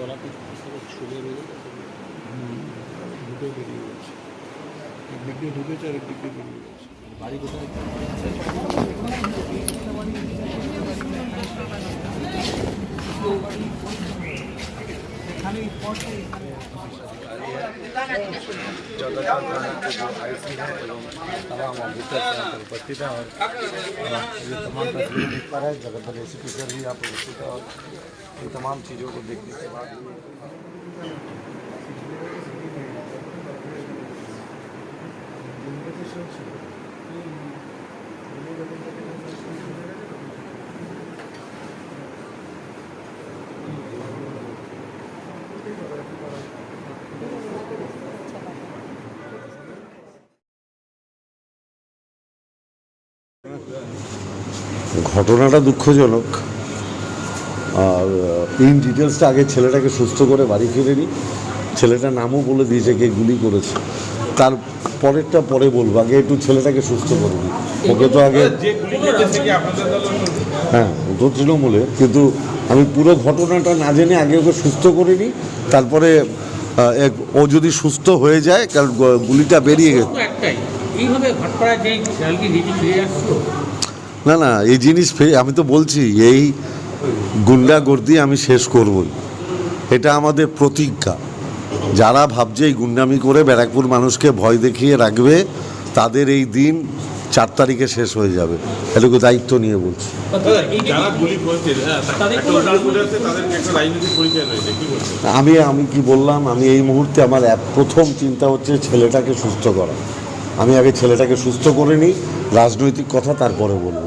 গলা থেকে ছুলে রয়ে ঢুকে বেরিয়ে গেছে। একদিক দিয়ে ঢুকেছে আর একদিক দিয়ে বেরিয়ে গেছে। বাড়ি কোথায়? हैं पर उपस्थित हैं और ये तमाम तस्वीर दिख है। भी आप उपस्थित है और इन तमाम चीज़ों को देखने के बाद ঘটনাটা দুঃখজনক। আর ইন ডিটেলসটা আগে ছেলেটাকে সুস্থ করে বাড়ি ফিরে নিই ছেলেটার নামও বলে দিয়েছে কে গুলি করেছে। তার পরেরটা পরে বলব, আগে একটু ছেলেটাকে সুস্থ করে নিই ওকে তো আগে হ্যাঁ তো তৃণমূলে কিন্তু আমি পুরো ঘটনাটা না জেনে আগে ওকে সুস্থ করে নিই তারপরে ও যদি সুস্থ হয়ে যায় কারণ গুলিটা বেরিয়ে গেছে। এইভাবে যে ফিরে না না এই জিনিস ফে- আমি তো বলছি এই গুন্ডাগর্দি আমি শেষ করবই। এটা আমাদের প্রতিজ্ঞা। যারা ভাবছে এই গুন্ডামি করে ব্যারাকপুর মানুষকে ভয় দেখিয়ে রাখবে তাদের এই দিন চার তারিখে শেষ হয়ে যাবে। এটুকু দায়িত্ব নিয়ে বলছি। হ্যাঁ, আমি আমি কি বললাম আমি এই মুহূর্তে আমার এক প্রথম চিন্তা হচ্ছে ছেলেটাকে সুস্থ করা। আমি আগে ছেলেটাকে সুস্থ করে নিই রাজনৈতিক কথা তারপরে বলব।